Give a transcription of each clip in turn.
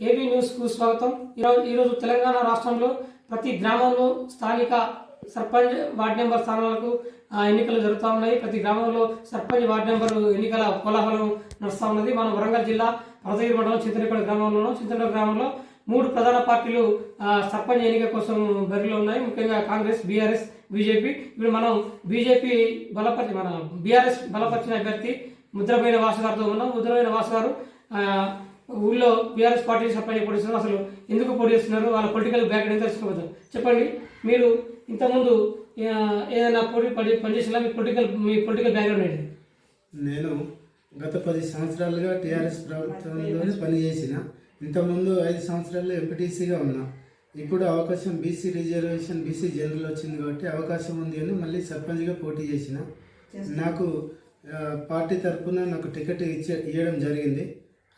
AB న్యూస్కు స్వాగతం. ఈరోజు ఈరోజు తెలంగాణ రాష్ట్రంలో ప్రతి గ్రామంలో స్థానిక సర్పంచ్ వార్డు నెంబర్ స్థానాలకు ఎన్నికలు జరుగుతూ ఉన్నాయి. ప్రతి గ్రామంలో సర్పంచ్ వార్డు నెంబర్ ఎన్నికల కోలాహలం నడుస్తూ ఉన్నది. మన వరంగల్ జిల్లా పరదగిరి మండలం చింతనపేట గ్రామంలోనూ చింతనపేట గ్రామంలో మూడు ప్రధాన పార్టీలు సర్పంచ్ ఎన్నిక కోసం బరిలో ఉన్నాయి. ముఖ్యంగా కాంగ్రెస్ బీఆర్ఎస్ బీజేపీ. ఇప్పుడు మనం బీజేపీ బలపరిచి మన బీఆర్ఎస్ బలపరిచిన అభ్యర్థి ముద్రమైన వాసు గారితో ఉన్నాం. ముద్రపోయిన వాసు గారు ఊళ్ళో బీఆర్ఎస్ పార్టీ సర్పంచ్ పోటీ చేస్తున్నారు అసలు ఎందుకు పోటీ చేస్తున్నారు? వాళ్ళ పొలిటికల్ బ్యాక్గ్రౌండ్ తెలుసుకోవద్దాం. చెప్పండి. మీరు ఇంతకుముందు ఏదైనా పోటీ పడి పనిచేసినా మీ పొలిటికల్ మీ పొలిటికల్ బ్యాక్గ్రౌండ్ ఏంటి? నేను గత పది సంవత్సరాలుగా టీఆర్ఎస్ ప్రభుత్వంలోనే పనిచేసిన ఇంతకుముందు ఐదు సంవత్సరాల్లో ఎంపీటీసీగా ఉన్నా. ఇప్పుడు అవకాశం బీసీ రిజర్వేషన్ బీసీ జనరల్ వచ్చింది కాబట్టి అవకాశం ఉంది అని మళ్ళీ సర్పంచ్గా పోటీ చేసిన. నాకు పార్టీ తరఫున నాకు టికెట్ ఇచ్చే ఇవ్వడం జరిగింది.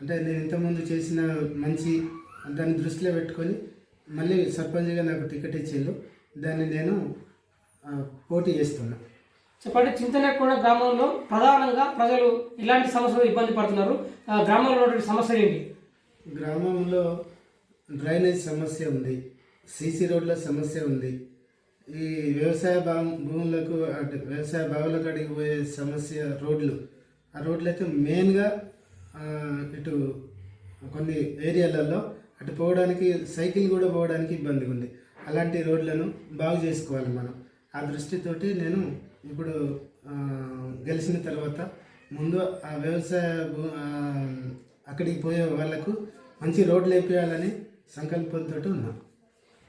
అంటే నేను ఇంతకుముందు చేసిన మంచి దాన్ని దృష్టిలో పెట్టుకొని మళ్ళీ సర్పంచ్గా నాకు టికెట్ ఇచ్చిండు దాన్ని నేను పోటీ చేస్తున్నా. చెప్పండి చింతనకొండ గ్రామంలో ప్రధానంగా ప్రజలు ఇలాంటి సమస్యలు ఇబ్బంది పడుతున్నారు. గ్రామంలో ఉన్నటువంటి సమస్యలు ఏంటి? గ్రామంలో డ్రైనేజ్ సమస్య ఉంది సీసీ రోడ్ల సమస్య ఉంది. ఈ వ్యవసాయ భా భూములకు అటు వ్యవసాయ బావులకు అడిగి పోయే సమస్య రోడ్లు. ఆ రోడ్లు అయితే మెయిన్గా ఇటు కొన్ని ఏరియాలలో అటు పోవడానికి సైకిల్ కూడా పోవడానికి ఇబ్బందిగా ఉంది. అలాంటి రోడ్లను బాగు చేసుకోవాలి మనం. ఆ దృష్టితోటి నేను ఇప్పుడు గెలిచిన తర్వాత ముందు ఆ వ్యవసాయ అక్కడికి పోయే వాళ్ళకు మంచి రోడ్లు వేపించాలని సంకల్పంతో ఉన్నా.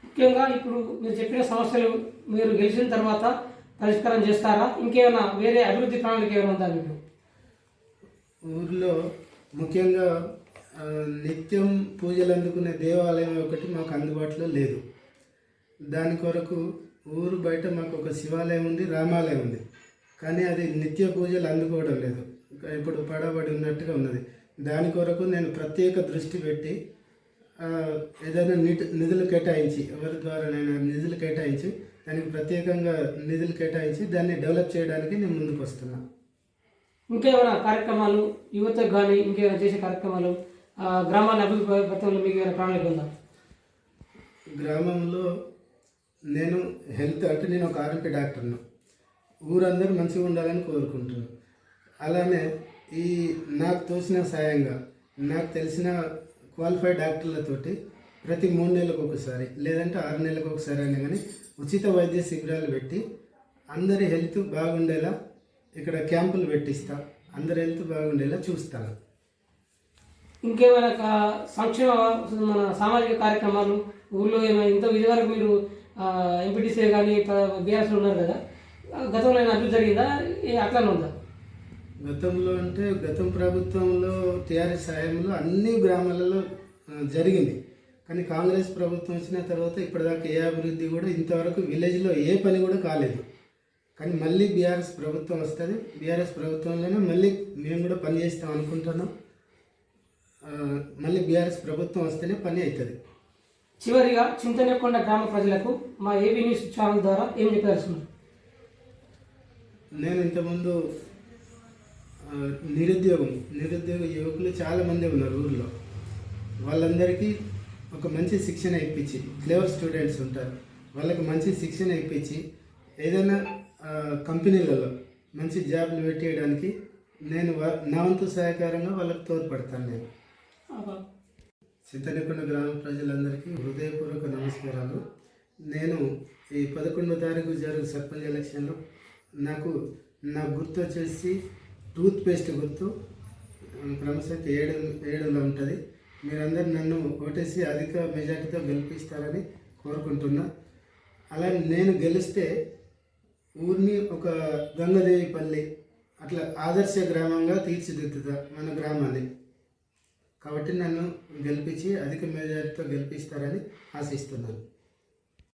ముఖ్యంగా ఇప్పుడు మీరు చెప్పిన సమస్యలు మీరు గెలిచిన తర్వాత పరిష్కారం చేస్తారా? ఇంకేమైనా వేరే అభివృద్ధి ప్రణాళిక ఏమైనా ఉందా మీకు? ఊర్లో ముఖ్యంగా నిత్యం పూజలు అందుకునే దేవాలయం ఒకటి మాకు అందుబాటులో లేదు. దాని కొరకు ఊరు బయట మాకు ఒక శివాలయం ఉంది రామాలయం ఉంది. కానీ అది నిత్య పూజలు అందుకోవడం లేదు. ఇప్పుడు పడబడి ఉన్నట్టుగా ఉన్నది. దాని కొరకు నేను ప్రత్యేక దృష్టి పెట్టి ఏదైనా నిట్ నిధులు కేటాయించి ఎవరి ద్వారానైనా నిధులు కేటాయించి దానికి ప్రత్యేకంగా నిధులు కేటాయించి దాన్ని డెవలప్ చేయడానికి నేను ముందుకు వస్తున్నాను ఇంకేమైనా కార్యక్రమాలు యువతకు కానీ ఇంకేమైనా చేసే కార్యక్రమాలు గ్రామాన్ని అభివృద్ధి పథకంలో మీకు ఏమైనా ప్రణాళిక ఉందా? గ్రామంలో నేను హెల్త్ అంటే నేను ఒక ఆరోగ్య డాక్టర్ను ఊరందరూ మంచిగా ఉండాలని కోరుకుంటున్నాను. అలానే ఈ నాకు తోచిన సాయంగా నాకు తెలిసిన క్వాలిఫైడ్ డాక్టర్లతోటి ప్రతి మూడు నెలలకు ఒకసారి లేదంటే ఆరు నెలలకు ఒకసారి అయినా కానీ ఉచిత వైద్య శిబిరాలు పెట్టి అందరి హెల్త్ బాగుండేలా ఇక్కడ క్యాంపులు పెట్టిస్తా అందరి హెల్త్ బాగుండేలా చూస్తాను ఇంకేమైనా సంక్షేమ మన సామాజిక కార్యక్రమాలు ఊళ్ళో ఏమైనా ఇంత ఇదివరకు మీరు ఎంపీటీసీ కానీ బీఆర్ఎస్లో ఉన్నారు కదా గతంలో ఏమైనా అభివృద్ధి జరిగిందా? అట్లానే ఉందా? గతంలో అంటే గతం ప్రభుత్వంలో టీఆర్ఎస్ హయాంలో అన్ని గ్రామాలలో జరిగింది. కానీ కాంగ్రెస్ ప్రభుత్వం వచ్చిన తర్వాత ఇప్పటిదాకా ఏ అభివృద్ధి కూడా ఇంతవరకు విలేజ్లో ఏ పని కూడా కాలేదు. కానీ మళ్ళీ బీఆర్ఎస్ ప్రభుత్వం వస్తుంది. బీఆర్ఎస్ ప్రభుత్వంలోనే మళ్ళీ మేము కూడా పని చేస్తాం అనుకుంటున్నాం. మళ్ళీ బీఆర్ఎస్ ప్రభుత్వం వస్తేనే పని అవుతుంది. చివరిగా చింతనకొండ గ్రామ ప్రజలకు మా ఏబీ న్యూస్ ఛానల్ ద్వారా ఏం చెప్పాల్సింది నేను ఇంతకుముందు నిరుద్యోగం నిరుద్యోగ యువకులు చాలామంది ఉన్నారు ఊర్లో. వాళ్ళందరికీ ఒక మంచి శిక్షణ ఇప్పించి క్లేవర్ స్టూడెంట్స్ ఉంటారు. వాళ్ళకి మంచి శిక్షణ ఇప్పించి ఏదైనా కంపెనీలలో మంచి జాబ్లు పెట్టేయడానికి నేను నా వంతు సహకారంగా వాళ్ళకి తోడ్పడతాను నేను. చింతనకొండ గ్రామ ప్రజలందరికీ హృదయపూర్వక నమస్కారాలు. నేను ఈ పదకొండో తారీఖు జరుగు సర్పంచ్ ఎలక్షన్లో నాకు నా గుర్తు వచ్చేసి టూత్ పేస్ట్ గుర్తు క్రమశః ఏడు ఏడులో ఉంటుంది. మీరందరూ నన్ను ఓటేసి అధిక మెజార్టీతో గెలిపిస్తారని కోరుకుంటున్నా. అలాగే నేను గెలిస్తే ఊరిని ఒక గంగదేవి పల్లి అట్లా ఆదర్శ గ్రామంగా తీర్చిదిద్దుతా మన గ్రామాన్ని. కాబట్టి నన్ను గెలిపించి అధిక మెజారిటీతో గెలిపిస్తారని ఆశిస్తున్నాను.